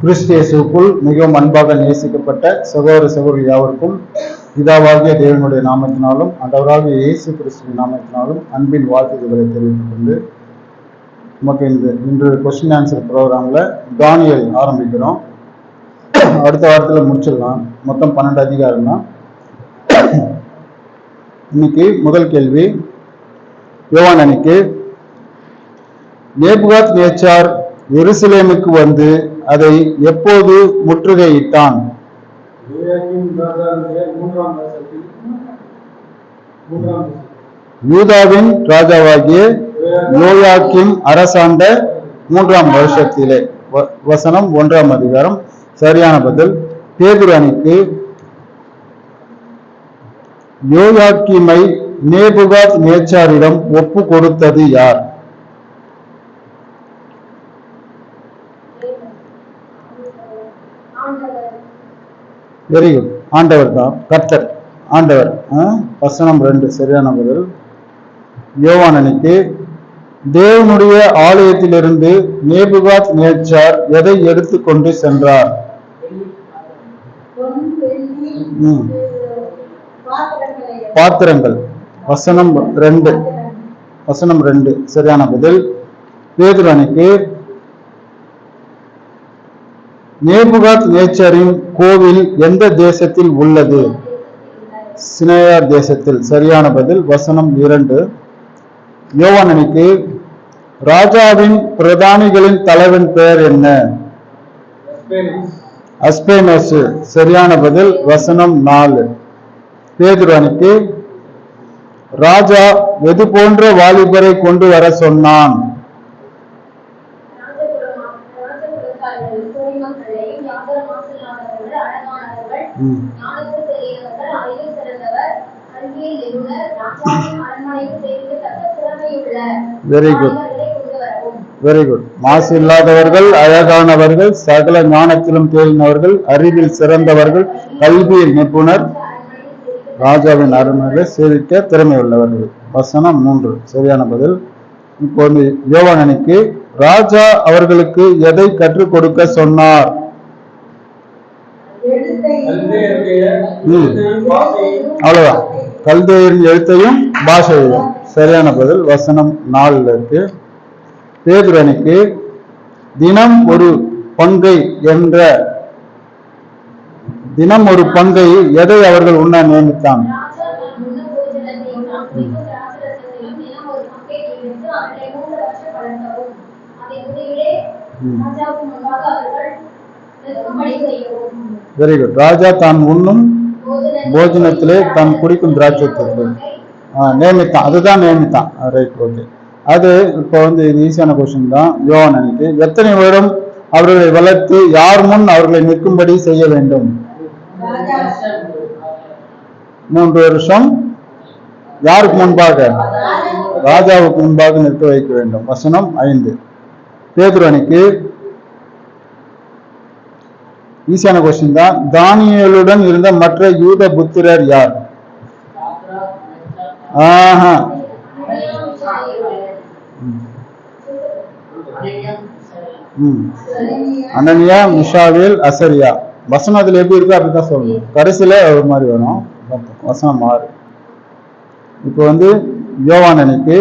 கிறிஸ்தியசுக்குள் மிகவும் அன்பாக நேசிக்கப்பட்ட சகோதர சகோதரி யாவருக்கும் பிதாவாகிய தேவனுடைய நாமத்தினாலும் ஆண்டவராகிய இயேசு கிறிஸ்துவின் நாமத்தினாலும் அன்பின் வாழ்த்துக்களை தெரிவித்துக் கொண்டு நமக்கு இந்த இன்று கொஸ்டின் ஆன்சர் ப்ரோக்ராமில் தானியல் ஆரம்பிக்கிறோம். அடுத்த வாரத்தில் முடிச்சிடலாம். மொத்தம் பன்னெண்டு அதிகாரம் தான் இன்னைக்கு முதல் கேள்வி யோவான் அன்னைக்கு நேபுகாத் நேச்சார் எருசலேமுக்கு வந்து அதை எப்போது முற்றுகையிட்டான். யூதாவின் ராஜாவாகிய யோயாக்கிம் அரசாண்ட மூன்றாம் வருஷத்திலே. வசனம் ஒன்றாம் அதிகாரம் சரியான பதில். பேதுரு அணிக்கு யோயாக்கிமை நேபுகாத் நேச்சாரிடம் ஒப்பு கொடுத்தது யார்? வெரி குட் ஆண்டவர் தான். கர்த்தர். ஆண்டவர். வசனம் ரெண்டு. சரியான பதில். யோவானனுக்கு தேவனுடைய ஆலயத்திலிருந்து நேபுகாத் நேச்சார் எதை எடுத்துக்கொண்டு சென்றார்? பாத்திரங்கள். வசனம் ரெண்டு. வசனம் ரெண்டு. சரியான பதில். பேதுரு நேபுகாத் நேச்சரின் கோவில் எந்த தேசத்தில் உள்ளது? சினேயா தேசத்தில். சரியான பதில் வசனம் இரண்டு. யோவான் ராஜாவின் பிரதானிகளின் தலைவன் பெயர் என்ன? அஸ்பேனோசு. சரியான பதில் வசனம் நாலு. பேதுரு ராஜா எது போன்ற வாலிபரை கொண்டு வர சொன்னான்? Very good. வெரி குட் மாசு இல்லாதவர்கள் அழகானவர்கள் சகல ஞானத்திலும் தேறினவர்கள் அறிவில் சிறந்தவர்கள் கல்வியில் நிபுணர் ராஜாவின் அருமைகளை சேவிக்க திறமை உள்ளவர்கள் வசனம் மூன்று. சரியான பதில். இப்போது யோவான் அணிக்கு ராஜா அவர்களுக்கு எதை கற்றுக் கொடுக்க சொன்னார் கல்தேயருடைய ம். எழுத்தையும் வாசையையும் அவ்வளவுதான். கல்தேயரின் எழுத்தையும் பாஷையையும். சரியான பதில் வசனம் நாலுல இருக்கு. பேதுரனுக்கு தினம் ஒரு பங்கை என்ற தினம் ஒரு பங்கை எதை அவர்கள் உண்ண நியமித்தான்? ம். வெரி குட் ராஜா தான் உண்ணும் போஜனத்திலே தான் குடிக்கும் திராட்சத்திற்கு நியமித்தான் அதுதான் நியமித்தான் ரைட் ஓகே அது இப்போ வந்து இது ஈஸியான கொஸ்டின் தான். யோகன் அன்னைக்கு எத்தனை வருடம் அவர்களை வளர்த்து யார் முன் அவர்களை நிற்கும்படி செய்ய வேண்டும்? மூன்று வருஷம் யாருக்கு முன்பாக? ராஜாவுக்கு முன்பாக நிற்க வைக்க வேண்டும். வசனம் ஐந்து. பேதுரு அணிக்கு ஈஸியான கொஸ்டின் தான். தானியலுடன் இருந்த மற்ற யூத புத்திரர் யார்? ஆஹா. ம். ம் அனனியா மிஷாவேல் அசரியா. வசனம் அதுல எப்படி இருக்கோ அப்படிதான் சொல்லணும். கடைசியில ஒரு மாதிரி வேணும் வசனம் மாறு இப்போ வந்து யோவானனுக்கு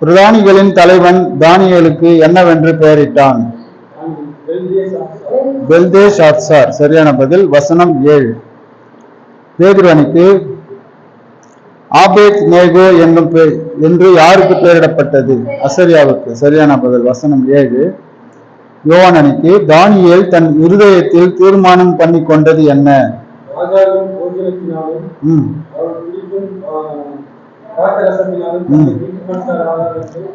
பிரதானிகளின் தலைவன் தானியலுக்கு என்னவென்று பெயரிட்டான்? பெல்தேஷ் ஆத்சார் சரியான பதில் வசனம் ஏழு. பேதுரு அணிக்கு ஆபேத் நேகோ என்னும் பெ- என்று யாருக்கு பெயரிடப்பட்டது? அசரியாவுக்கு. சரியான பதில் வசனம் ஏழு. யோவான் அணிக்கு தானியேல் தன் இருதயத்தில் தீர்மானம் பண்ணி கொண்டது என்ன?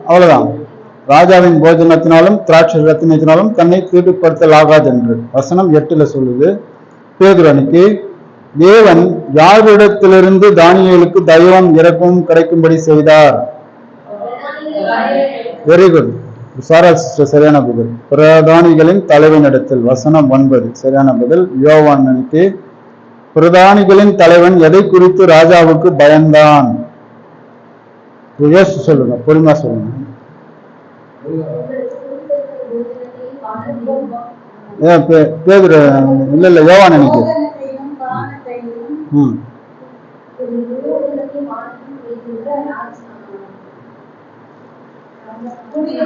அவ்வளவுதான். ராஜாவின் போஜனத்தினாலும் திராட்சை ரத்தினத்தினாலும் தன்னை தீட்டுப்படுத்தலாகாது என்று வசனம் எட்டுல சொல்லுது. பேதுரனுக்கு தேவன் யாரிடத்திலிருந்து தானியலுக்கு தயவும் இறக்கமும் கிடைக்கும்படி செய்தார்? வெரி குட் சிஸ்டர் சரியான பதில். பிரதானிகளின் தலைவனிடத்தில் வசனம் ஒன்பது சரியான பதில். யோவான் பிரதானிகளின் தலைவன் எதை குறித்து ராஜாவுக்கு பயந்தான்? சொல்லுங்க பொறுமா சொல்லுங்க. பேதுரு இல்ல இல்ல யோவான் எனக்கு ம். உங்களுக்கு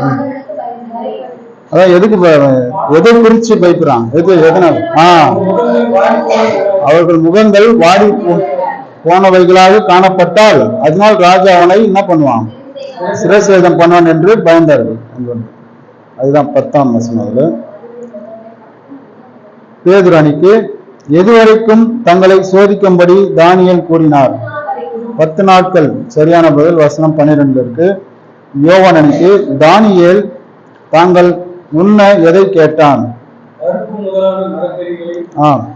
ஆண்டவனுக்கு அதான் எதுக்கு எதை குறிச்சு பயப்படுறான் எது எதனால? ஆ. அவர்கள் முகங்கள் வாடி போ- போனவைகளாக காணப்பட்டால் அதனால் ராஜா அவனை என்ன பண்ணுவான்? சிரசேதம் பண்ணுவான் என்று பயந்தார்கள். அதுதான் பத்தாம் வசனம் அதுல பேதுராணிக்கு எதுவரைக்கும் தங்களை சோதிக்கும்படி தானியல் கூறினார். பத்து நாட்கள் சரியான பதில் வசனம் பன்னிரெண்டுல இருக்கு. யோவனனுக்கு தானியல் தாங்கள் உண்ண எதை கேட்டான்? ஆ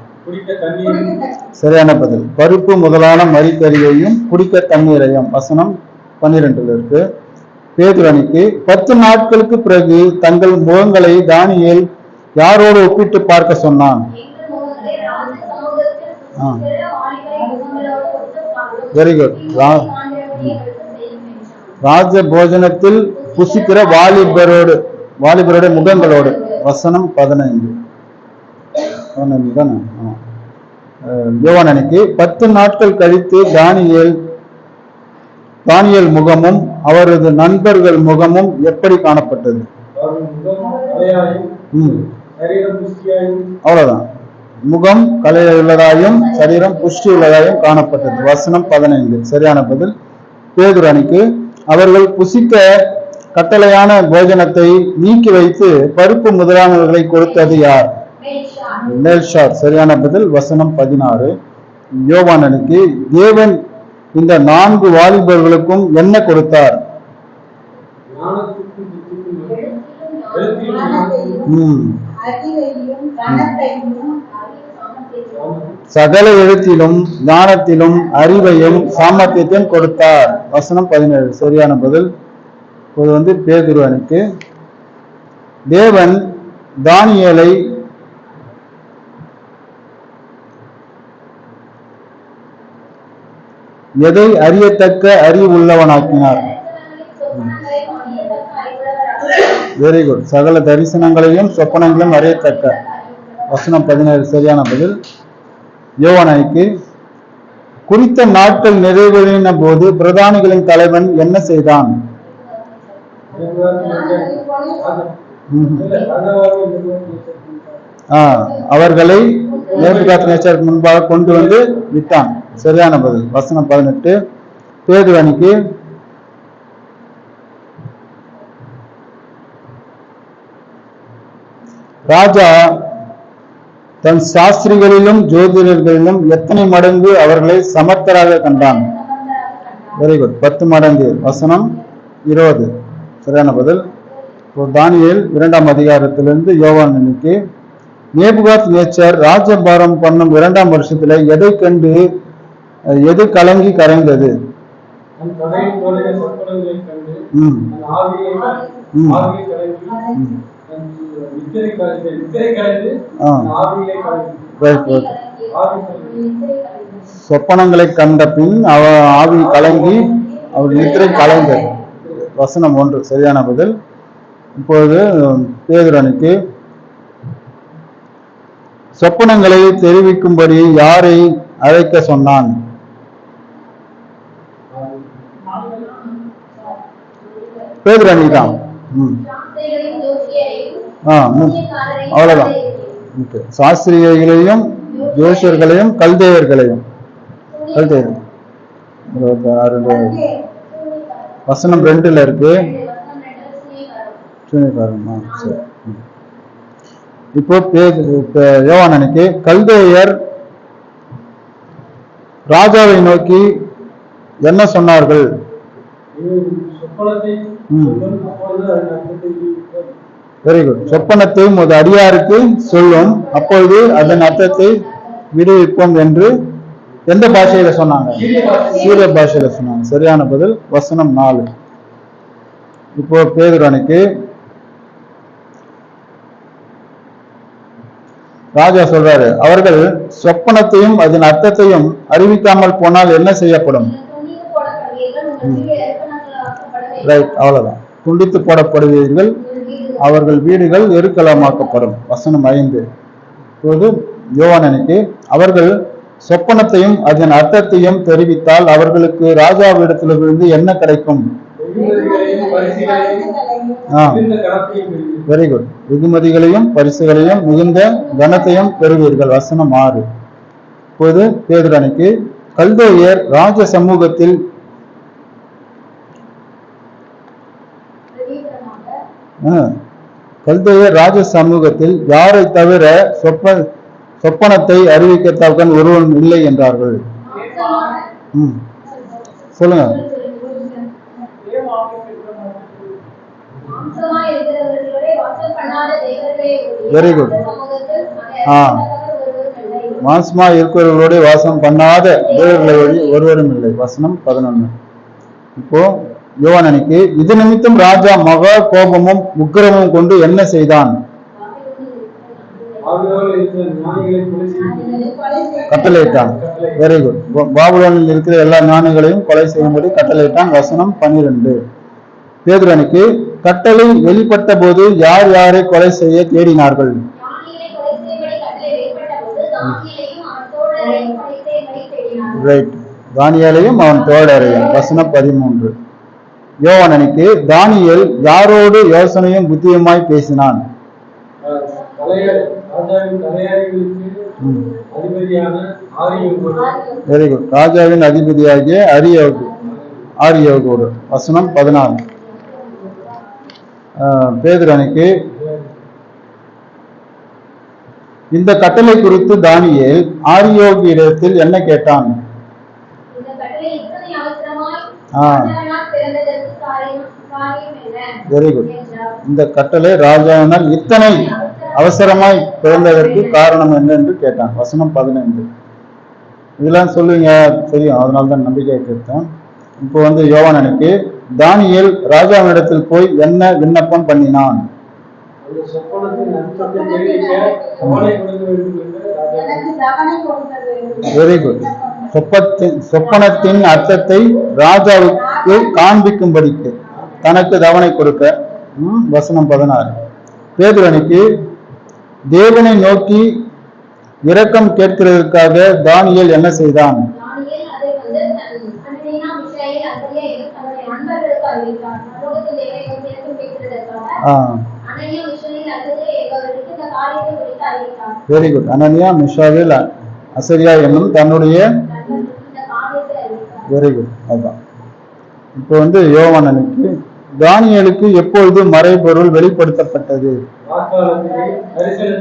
சரியான பதில். பருப்பு முதலான மறிக்கறியையும் குடிக்க தண்ணீரையும். வசனம் பன்னிரெண்டுல இருக்கு பேதுரு அணிக்கு பத்து நாட்களுக்கு பிறகு தங்கள் முகங்களை தானியேல் யாரோடு ஒப்பிட்டு பார்க்க சொன்னான்? எங்கள் முகங்களை ராஜ போஜனத்தில் புசிக்கிற வாலிபரோடு வாலிபருடைய முகங்களோடு. வசனம் பதினைந்து. பதினைந்து தானே. யோவான் அன்னைக்கு பத்து நாட்கள் கழித்து தானியேல் தானியேல் முகமும் அவரது நண்பர்கள் முகமும் எப்படி காணப்பட்டது? அவர்கள் முகம் தலையாயும் ம். சரீரம் புஷ்டியாயும். அவ்வளவுதான். முகம் கலையுள்ளதாயும் சரீரம் புஷ்டி உள்ளதாயும் காணப்பட்டது. வசனம் பதினைந்து. சரியான பதில். பேதுரு அணிக்கு அவர்கள் புசிக்க கட்டளையான போஜனத்தை நீக்கி வைத்து பருப்பு முதலானவர்களை கொடுத்தது யார். மேல்ஷார் சரியான பதில் வசனம் பதினாறு. யோவானனுக்கு தேவன் இந்த நான்கு வாலிபர்களுக்கும் என்ன கொடுத்தார்? சகல எழுத்திலும் ஞானத்திலும் அறிவையும் சாமர்த்தியத்தையும் கொடுத்தார். வசனம் பதினேழு. சரியான பதில். இது வந்து பேதுருவனுக்கு தேவன் தானியலை எதை அறியத்தக்க அறிவுள்ளவனாக்கினார் உள்ளவனாக்கினார்? வெரி குட் சகல தரிசனங்களையும் சொப்பனங்களையும் அறியத்தக்க. வசனம் பதினேழு சரியான பதில். யோவானாய்க்கு குறித்த நாட்கள் நிறைவேறின போது பிரதானிகளின் தலைவன் என்ன செய்தான்? அவர்களை நேபுகாத் நேச்சருக்கு முன்பாக கொண்டு வந்து விட்டான். சரியான பதில். வசனம் பதினெட்டு. பேதுவனிக்கு ராஜா தன் சாஸ்திரிகளிலும் ஜோதிடர்களிலும் எத்தனை மடங்கு அவர்களை சமர்த்தராக கண்டான்? வெரி குட் பத்து மடங்கு. வசனம் இருபது. சரியான பதில். இப்போ இரண்டாம் அதிகாரத்திலிருந்து யோவான் இன்னைக்கு நேபுகாத் நேச்சர் ராஜபாரம் பண்ணும் இரண்டாம் வருஷத்துல எதை கண்டு எது கலங்கி கரைந்தது? சொப்பனங்களை கண்ட பின் அவ ஆவி கலங்கி அவர் நித்திரை கலைந்தது. வசனம் ஒன்று சரியான பதில். இப்பொழுது பேதுரனுக்கு சொப்பனங்களை தெரிவிக்கும்படி யாரை அழைக்க சொன்னான்? பேதுரணி தான் ம். சாஸ்திரிகளையும் ஆ ம். ஓகே. சாஸ்திரியர்களையும் ஜோசியர்களையும் கல்தேயர்களையும் கல்தேயர் இருபத்தி ஆறு வசனம் ரெண்டுல இருக்கு. சூனியக்காரன். சரி. இப்போ யோவானனுக்கு கல்தேயர் ராஜாவை நோக்கி என்ன சொன்னார்கள்? வெரி குட் சொப்பனத்தை ஒரு அடியாருக்கு சொல்லும். அப்பொழுது அதன் அர்த்தத்தை விடுவிப்போம் என்று எந்த பாஷையில சொன்னாங்க? சூரிய பாஷையில சொன்னாங்க. சரியான பதில் வசனம் நாலு. இப்போ பேதுரனுக்கு ராஜா சொல்றாரு அவர்கள் சொப்பனத்தையும் அதன் அர்த்தத்தையும் அறிவிக்காமல் போனால் என்ன செய்யப்படும் நீங்கள் துண்டித்து போடப்படுவீர்கள் உங்கள் வீடு எருக்கணங்களாக்கப்பட வேண்டும் ரைட் அவ்வளவுதான். துண்டித்து போடப்படுவீர்கள். அவர்கள் வீடுகள் எருக்கலமாக்கப்படும் வசனம் ஐந்து. இப்போது யோவானனுக்கு அவர்கள் சொப்பனத்தையும் அதன் அர்த்தத்தையும் தெரிவித்தால் அவர்களுக்கு ராஜாவிடத்திலிருந்து என்ன கிடைக்கும்? வெரி குட் வெகுமதிகளையும் பரிசுகளையும் மிகுந்த கனத்தையும் பெறுவீர்கள். வசனம் ஆறு. இப்போது பேதுரனுக்கு கல்தோயர் ராஜ சமூகத்தில் பிரதீபமாக ராஜ சமூகத்தில் யாரை தவிர சொப்ப சொப்பனத்தை அறிவிக்கத்தக்கன் ஒருவன் இல்லை என்றார்கள். சொல்லுங்க. வெரி குட் ஆ. மாசமா இருக்கிறவர்களோட வாசம் பண்ணாத தேவர்களை ஒருவரும் இல்லை. வசனம் பதினொன்னு. இப்போ யோவனனுக்கு இது நிமித்தம் ராஜா மக கோபமும் உக்கிரமும் கொண்டு என்ன செய்தான்? கட்டளையிட்டான். வெரி குட் பாபுலோனில் இருக்கிற எல்லா ஞானிகளையும் கொலை செய்யும்படி கட்டளையிட்டான். வசனம் பனிரெண்டு பேதுரனுக்கு கட்டளை வெளிப்பட்ட போது யார் யாரை கொலை செய்ய தேடினார்கள்? ரைட் தானியாலையும் அவன் தோழரையும். வசனம் பதிமூன்று. யோவானனுக்கு தானியேல் யாரோடு யோசனையும் புத்தியுமாய் பேசினான்? ஆ, வெரி குட் ராஜாவின் அதிபதியாகிய அரியோகு ஆரியோகோடு வசனம் பதினாலு பேதுரனுக்கு இந்த கட்டளை குறித்து தானியேல் ஆரியோகியிடத்தில் என்ன கேட்டான்? இந்த வெரி குட். இந்த கட்டளை ராஜாவினால் இத்தனை அவசரமாய் பிறந்ததற்கு காரணம் என்ன என்று கேட்டான். வசனம் பதினைந்து. இதெல்லாம் சொல்லுவீங்க. தெரியும். அதனால தான் நம்பிக்கை கேட்டேன். இப்போ வந்து யோவானனுக்கு தானியேல் ராஜாவினிடத்தில் போய் என்ன விண்ணப்பம் பண்ணினான்? வெரி குட் சொப்பத்தின் சொப்பனத்தின் அர்த்தத்தை ராஜாவுக்கு காண்பிக்கும்படிக்கு. தனக்கு தவணை கொடுக்க ம், வசனம் பதினாறு. பேதுரனுக்கு தேவனை நோக்கி இரக்கம் கேட்கிறதற்காக தானியேல் என்ன செய்தான்? வெரி குட் அனனியா மிஷாவில் அசரியா என்னும் தன்னுடைய வெரி குட் அதான் இப்போ வந்து யோவானனுக்கு தானியேலுக்கு எப்பொழுது மறைபொருள் வெளிப்படுத்தப்பட்டது?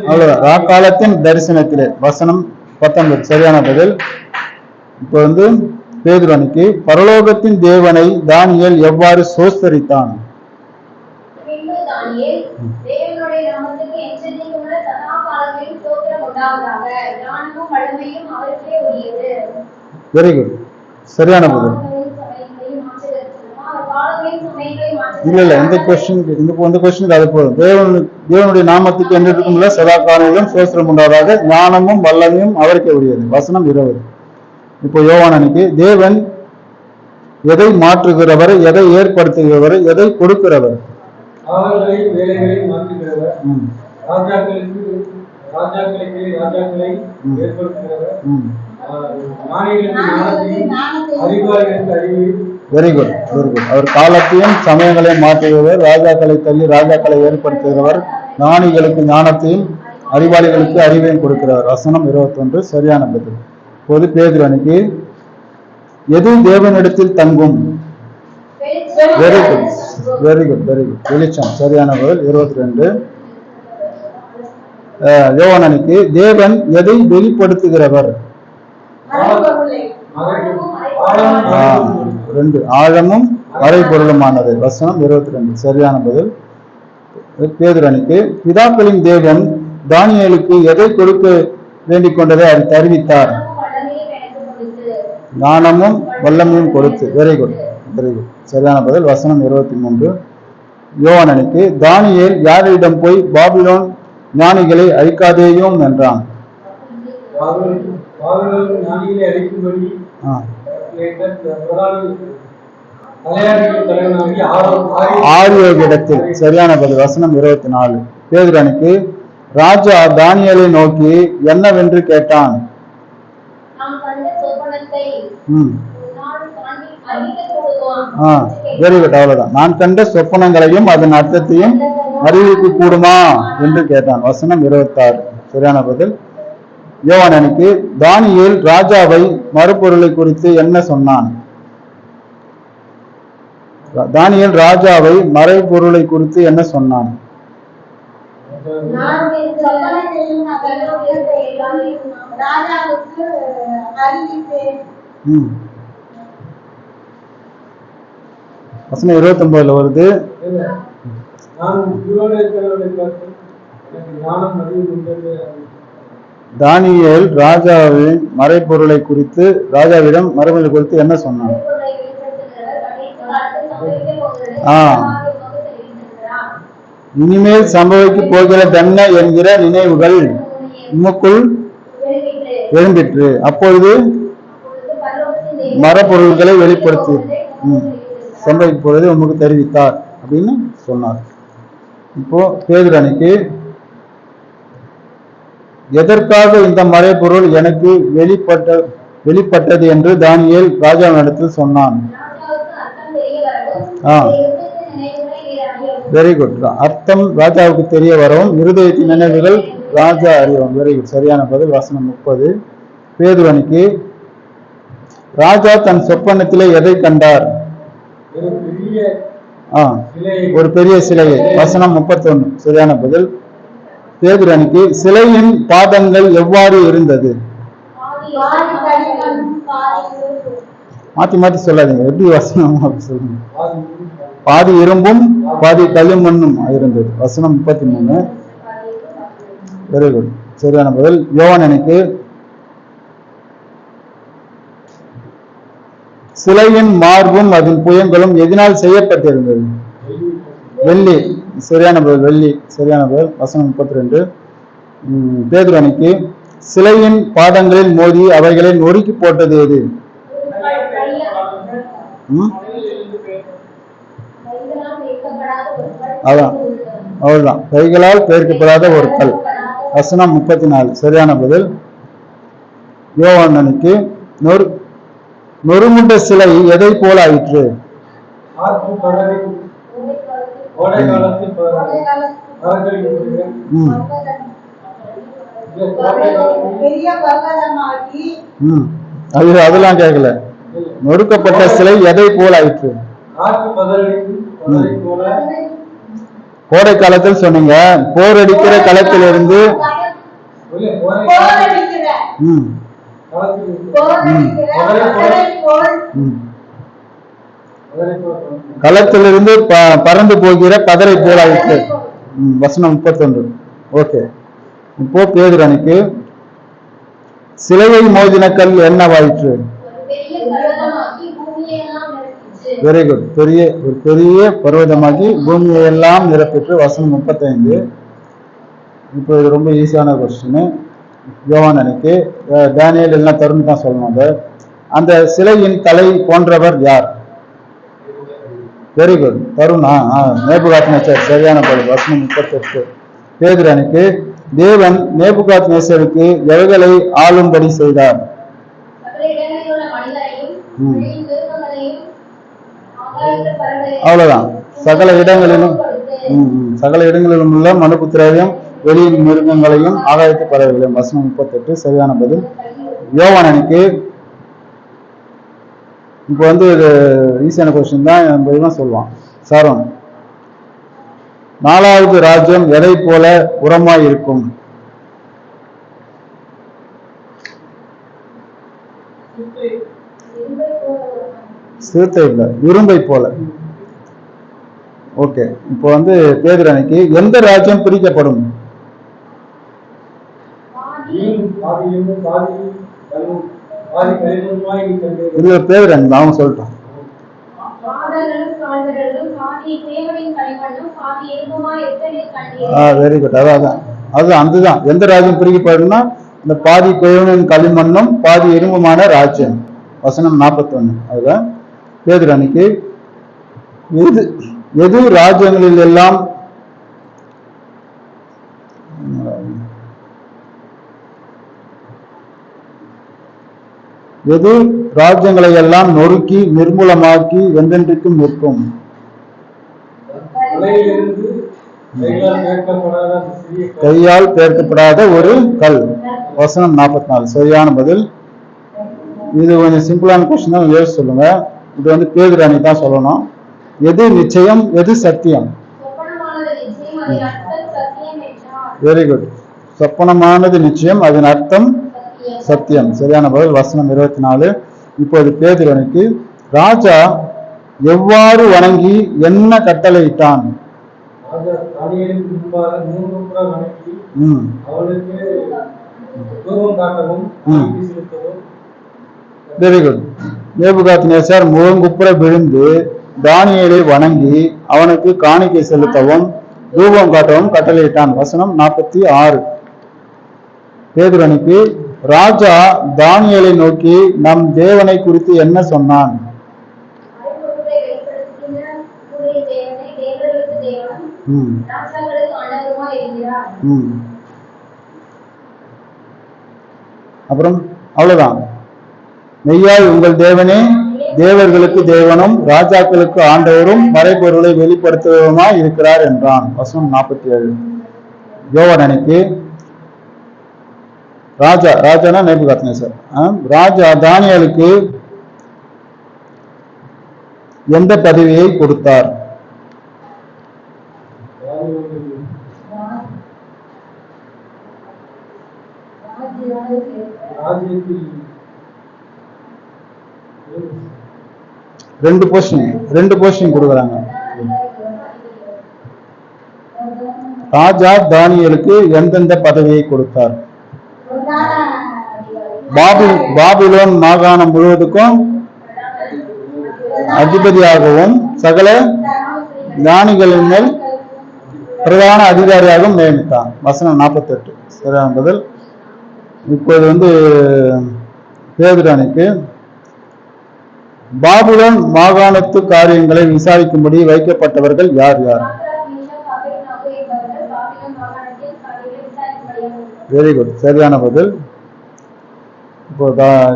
அவ்வளவுதான். ராக்காலத்தின் தரிசனத்திலே. வசனம் பத்தொன்பது. சரியான பதில். இப்போ வந்து பேதுரனுக்கு பரலோகத்தின் தேவனை தானியேல் எவ்வாறு சோஸ்தரித்தான்? வெரி குட் சரியான பதில் காலங்களையும் சமயங்களையும் மாற்றுகிறதுமா, அவர் காலங்களையும் சமயங்களையும் இல்ல இல்ல இந்த மாற்றுகிறதுமா, கொஸ்டின் இந்த இந்த கொஸ்டினுக்கு அது போதும். தேவன் தேவனுடைய நாமத்துக்கு என்று இருக்கும்ல சதா காலையிலும் சோஸ்திரம் உண்டாவதாக ஞானமும் வல்லமையும் அவருக்கே உரியது. வசனம் இருபது. இப்போ யோவானனுக்கு தேவன் எதை மாற்றுகிறவர் எதை ஏற்படுத்துகிறவர் எதை கொடுக்கிறவர்? ராஜாக்களுக்கு வெரி குட் வெரி குட் அவர் காலத்தையும் சமயங்களையும் மாற்றுகிறவர் ராஜாக்களை தள்ளி ராஜாக்களை ஏற்படுத்துகிறவர் ஞானிகளுக்கு ஞானத்தையும் அறிவாளிகளுக்கு அறிவையும் கொடுக்கிறவர் வசனம் இருபத்தொன்று சரியான பதில். பொது பேதுரனுக்கு எது தேவனிடத்தில் தங்கும்? Very good very good very good வெளிச்சம் சரியான பதில் இருபத்தி ரெண்டு யோவனனுக்கு தேவன் எதை வெளிப்படுத்துகிறவர்? ஆ, ரெண்டு ஆழமும் மறைபொருளுமானது வசனம் இருபத்தி ரெண்டு சரியான பதில். பேதுரனுக்கு பிதாக்களின் தேவன் தானியேலுக்கு எதை கொடுக்க வேண்டிக் கொண்டதை அவர் தெரிவித்தார்? ஞானமும் வல்லமையும் கொடுத்து வெரி குட் வெரி குட் சரியான பதில். வசனம் இருபத்தி மூன்று யோவானனுக்கு தானியேல் யாரிடம் போய் பாபிலோன் ஞானிகளை அழிக்காதேயும்? என்றான். ஆரியோகிடத்தில் சரியான பதில் வசனம் இருபத்தி நாலு பேதுரனுக்கு ராஜா தானியேலை நோக்கி என்னவென்று கேட்டான்? வெரி குட் அவ்வளவுதான். நான் கண்ட சொப்பனங்களையும் அதன் அர்த்தத்தையும் அறிவிக்க கூடுமா? என்று கேட்டான். வசனம் இருபத்தாறு. சரியான பதில் யோவானனுக்கு தானியேல் ராஜாவை மறுபொருளை குறித்து என்ன சொன்னான்? தானியில் ராஜாவை மறைபொருளை குறித்து என்ன சொன்னான்? நான் என் வருது. நான் தானியேல் ராஜாவின் மறைப்பொருளை குறித்து ராஜாவிடம் மறைபொருளை குறித்து என்ன சொன்னான் ஆ. இனிமேல் தெரிவித்திருக்கிறார். இனிமேல் சம்பவிக்க என்கிற நினைவுகள் உமக்குள் வெளியிட்டு எழும்பிற்று அப்பொழுது மரப்பொருள்களை வெளிப்படுத்தி சம்பவிக்கும் பொழுது உமக்கு தெரிவித்தார் அப்படின்னு சொன்னார் இப்போ பேதுரனுக்கு எதற்காக இந்த மறைபொருள் எனக்கு வெளிப்பட்ட வெளிப்பட்டது என்று தானியேல் ராஜாவினிடத்தில் சொன்னான்? ஆ. வெரி குட் அர்த்தம் ராஜாவுக்கு தெரிய வரவும் இருதயத்தின் நினைவுகள் ராஜா அறியவும் வெரி குட் சரியான பதில். வசனம் முப்பது. பேதுவனுக்கு ராஜா தன் சொப்பனத்திலே எதை கண்டார்? ஒரு பெரிய ஆ. ஒரு பெரிய சிலையை. வசனம் முப்பத்தொன்னு. சரியான பதில். பேதுரனுக்கு சிலையின் பாதங்கள் எவ்வாறு இருந்தது? மாத்தி மாத்தி சொல்லாதீங்க. எப்படி வசனம் சொல்லுங்க பாதி இரும்பும் பாதி களிமண்ணும் இருந்தது வசனம் முப்பத்தி மூணு. வெரி குட் சரியான பதில். யோவான் எனக்கு சிலையின் மார்பும் அதன் புயங்களும் எதனால் செய்யப்பட்டிருந்தது? வெள்ளி சரியான பதில் வெள்ளி சரியான பதில் வசனம் முப்பத்தி ரெண்டு பேதுரணிக்கு சிலையின் பாதங்களில் மோதி அவைகளை நொறுக்கி போட்டது எது? அதான் அவ்வளவுதான். கைகளால் பெயர்க்கப்படாத ஒரு கல். வசனம் முப்பத்தி நாலு சரியான பதில். யோவானனுக்கு நொறு நொறுமுண்ட சிலை எதை போல ஆயிற்று? அது அதெல்லாம் கேட்கல. நொறுக்கப்பட்ட சிலை எதை போல ஆயிற்று? கோடை காலத்தில் சொன்னீங்க. போர் அடிக்கிற களத்திலிருந்து போர் காலத்தில் அடிக்கிற ம் காலத்தில் போர் அடிக்கிற பதரை போல் ம் பதரை போல களத்திலிருந்து ப- பறந்து போகிற பதரை போலாயிற்று வசனம் முப்பத்தொன்று. ஓகே. இப்போ பேதுரனுக்கு சிலையை மோதின கல் என்னவாயிற்று? பெரிய வெரி குட் பெரிய ஒரு பெரிய பர்வதமாகி பூமியை எல்லாம் நிரப்பிட்டு வசனம் முப்பத்தைந்து. இப்போ இது ரொம்ப ஈஸியான கொஸ்டின். யோவான் அணிக்கு டேனியல் எல்லாம் தருண் தான் சொல்லணும். அந்த சிலையின் தலை போன்றவர் யார்? வெரி குட் தருணா நேபுகாத் நேச்சர் சரியான பதில் வசனம் முப்பத்தெட்டு. பேதுரனுக்கு தேவன் நேபுகாத் நேசருக்கு எவைகளை ஆளும்படி செய்தார்? ம். அவ்வளவுதான். சகல இடங்களிலும் ம், ம். சகல இடங்களிலும் உள்ள மனுபுத்திரையும் வெளியின் மிருகங்களையும் ஆகாயத்து பறவைகளையும். வசனம் முப்பத்தெட்டு. சரியான பதில். யோவானனுக்கு இப்போ வந்து இது ஈஸியான கொஸ்டின் தான் நம்ம இதுதான் சொல்லுவான் சாரம் நாலாவது ராஜ்யம் எதை போல உரமாய் இருக்கும் சிறுத்தை இல்லை இரும்பை போல ஓகே இப்போ வந்து பேதுரனுக்கு எந்த ராஜ்யம் பிரிக்கப்படும் பாதி இது ஒரு பேர் அவன் சொல்லிட்டான் ஆ வெரி குட் அதான் அது அதுதான் எந்த ராஜ்யம் பிரிக்கப்படும்னா இந்த பாதி குயவனின் களிமண்ணும் பாதி எறும்புமான ராஜ்யம். வசனம் நாற்பத்தொன்னு. அதுதான். பேதுரு அன்னைக்கு எது எது ராஜ்யங்களில் எல்லாம் எது ராஜ்யங்களை எல்லாம் நொறுக்கி நிர்மூலமாக்கி என்றென்றைக்கும் நிற்கும்? கையால் பெயர்க்கப்படாத ஒரு கல். வசனம் நாற்பத்தி நாலு. சரியான பதில். இது கொஞ்சம் சிம்பிளான கொஸ்டின் தான். யோசிச்சு சொல்லுங்க. இது வந்து பேதுராணி தான் சொல்லணும். எது நிச்சயம் எது சத்தியம்? வெரி குட் சொப்பனமானது நிச்சயம் அதன் அர்த்தம் சத்தியம். சரியான பதில் வசனம் இருபத்தி நாலு இப்போது பேதுரனுக்கு ராஜா எவ்வாறு வணங்கி என்ன கட்டளையிட்டான்? வெரி குட் நேபுகாத் நேசார் முகங்குப்புற விழுந்து தானியேலை வணங்கி அவனுக்கு காணிக்கை செலுத்தவும் தூபம் காட்டவும் கட்டளையிட்டான். வசனம் நாற்பத்தி ஆறு. பேதுரனுக்கு ராஜா தானியலை நோக்கி நம் தேவனை குறித்து என்ன சொன்னான்? ம். ம். அப்புறம் அவ்வளவுதான். மெய்யாய் உங்கள் தேவனே தேவர்களுக்கு தேவனும் ராஜாக்களுக்கு ஆண்டவரும் மறைபொருளை வெளிப்படுத்துவதுமாய் இருக்கிறார் என்றான். வசனம் நாற்பத்தி ஏழு. யோவன் அன்னைக்கு ராஜா ராஜானா நேபுகாத்நேசர் சார் ராஜா தானியலுக்கு எந்த பதவியை கொடுத்தார்? ரெண்டு போஸ்டிங் ரெண்டு போஸ்டிங் கொடுக்குறாங்க. ராஜா தானியலுக்கு எந்தெந்த பதவியை கொடுத்தார்? பாபி பாபிலோன் மாகாணம் முழுவதுக்கும் அதிபதியாகவும் சகல ஞானிகளின் மேல் பிரதான அதிகாரியாகவும் நியமித்தான். வசனம் நாற்பத்தெட்டு. சரியான பதில் இப்போது வந்து பேதுரானிக்கு பாபுலோன் மாகாணத்து காரியங்களை விசாரிக்கும்படி வைக்கப்பட்டவர்கள் யார் யார்? வெரி குட் சரியான பதில். இப்போ தா-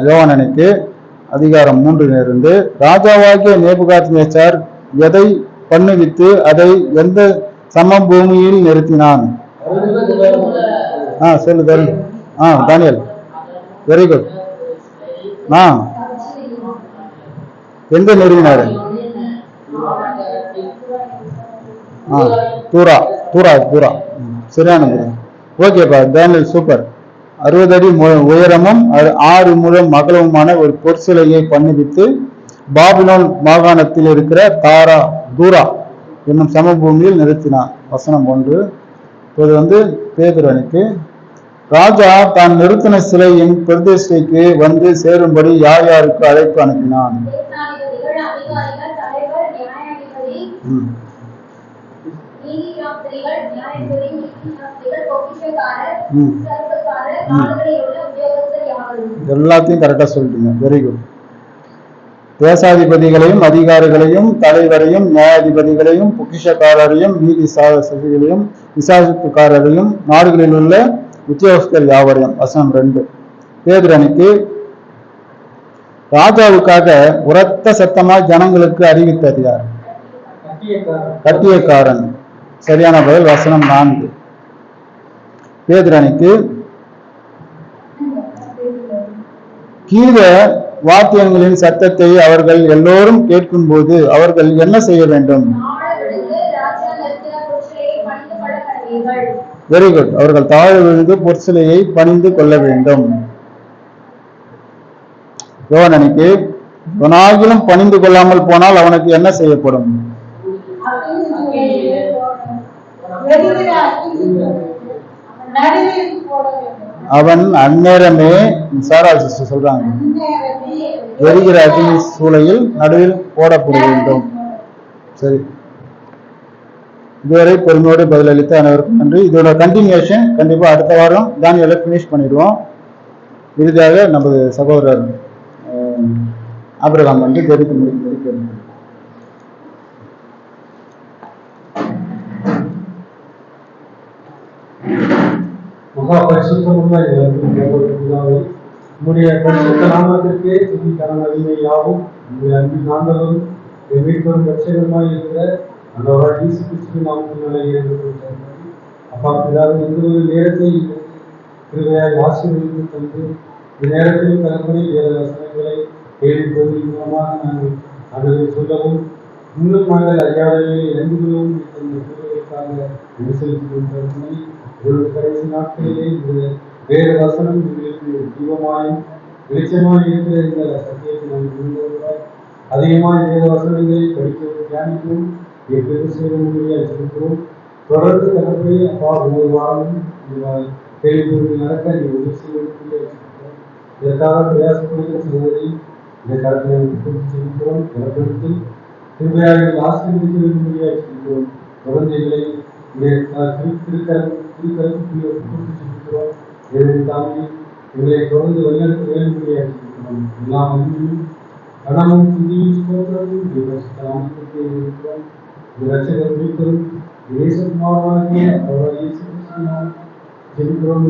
அதிகாரம் மூன்றிலிருந்து ராஜாவாகிய நேபுகாத் நேச்சார் எதை பண்ணுவித்து அதை எந்த சமபூமியில் நிறுத்தினான்? ஆ சொல்லு தரு. ஆ தானியல். வெரி குட் ஆ. எங்க நிறுவினாரு? ஆ தூரா. தூரா தூரா. ம், சரியான ஓகேப்பா தானியல் சூப்பர். அறுபது அடி உயரமும் ஆறு முழம் அகலமுமான ஒரு பொற்சிலையை பண்ணுவித்து பாபிலோன் மாகாணத்தில் இருக்கிற தாரா தூரா என்னும் சமபூமியில் நிறுத்தினான் வசனம் ஒன்று. இப்போது வந்து பேதுரனுக்கு ராஜா தான் நிறுத்தின சிலையின் பிரதிஷ்டைக்கு வந்து சேரும்படி யார் யாருக்கு அழைப்பு அனுப்பினான்? எல்லாத்தையும் கரெக்டா சொல்லிட்டீங்க. வெரி குட் தேசாதிபதிகளையும் அதிகாரிகளையும் தலைவரையும் நியாயாதிபதிகளையும் பொக்கிஷக்காரரையும் நீதி சாதகளையும் விசாரிப்புக்காரரையும் நாடுகளில் உள்ள உத்தியோகஸ்தர் யாவரையும்? வசனம் ரெண்டு. பேதுரனுக்கு ராஜாவுக்காக உரத்த சத்தமாய் ஜனங்களுக்கு அறிவித்தது யார்? கட்டியக்காரன். கட்டியக்காரன். சரியான பதில் வசனம் நான்கு. பேதுரனுக்கு கீத வாத்தியங்களின் சத்தத்தை அவர்கள் எல்லோரும் கேட்கும்போது அவர்கள் என்ன செய்ய வேண்டும்? வெரி குட் அவர்கள் தாழ விழுந்து பொற்சிலையை பணிந்து கொள்ள வேண்டும். யோவனனுக்கு இவனாகிலும் பணிந்து கொள்ளாமல் போனால் அவனுக்கு என்ன செய்யப்படும்? அவன் அந்நேரமே சாரா சிஸ்டர் சொல்றாங்க எரிகிற அக்னி சூளையில் நடுவில் போடப்பட வேண்டும். சரி. இதுவரை பொறுமையோடு பதிலளித்த அனைவருக்கும் நன்றி. இதோட கண்டினியூஷன் கண்டிப்பா அடுத்த வாரம் தானியலை ஃபினிஷ் பண்ணிடுவோம். இறுதியாக நமது சகோதரர் அஹ், ஆபிரகாம் வந்து தெரிவித்து முடிக்கும்படி கேட்டுக்கொள்கிறேன். மகா பரிசுத்தமுள்ள எங்களுக்கு தேவர்களாவே, உம்முடைய பரிசுத்த நாமத்திற்கே யாவும் உம்முடைய அன்பின் நாங்களும் என் இருக்கிற அந்த இயேசு கிறிஸ்துவின் நாமத்தினாலே அப்பா பிதாவே எந்த ஒரு நேரத்தை கிருபையாய் ஆசீர்வதித்து தந்து இந்த நேரத்தில் தகப்பனை வேத வசனங்களை மூலமாக நாங்கள் அதை சொல்லவும் இன்னும் நாங்கள் அறியாதவர்களை இறங்குகிறோம் என்ற ஒரு கடைசி நாட்களிலே இந்த வேத வசனம் எங்களுக்கு தீபமாயும் வெளிச்சமாய் இருக்கிற இந்த சத்தியத்தை நாங்கள் புரிந்தவர்களாய் அதிகமாக வேத வசனங்களை படிக்கவும் தியானிக்கவும் எப்போது செய்ய முடியாது தொடர்ந்து தகப்பை அப்பா ஒவ்வொரு வாரமும் இந்த நடக்க நீ உதவி செய்வதற்குள்ளே இதற்காக பிரயாசப்படுகிற சகோதரி இந்த கருத்தை செலுத்துகிறோம் பலப்படுத்தி திருமையாக ஆசீர்வதிக்க வேண்டும்படியாக செலுத்துகிறோம் குழந்தைகளை திருத்தல் திருக்கரத்துக்குள்ளே ஒப்புக்கொண்டு செலுத்துகிறோம் தாண்டி எங்களை தொடர்ந்து வழிநடத்த வேண்டும்படியாக எல்லா மகிமையும் கணமும் துதியும் ஸ்தோத்திரமும் நாமத்துக்கு இருக்கிறோம் இந்த மீட்பரும் இயேசுகுமாரனாகிய அவர் இயேசு ஜெபிக்கிறோம்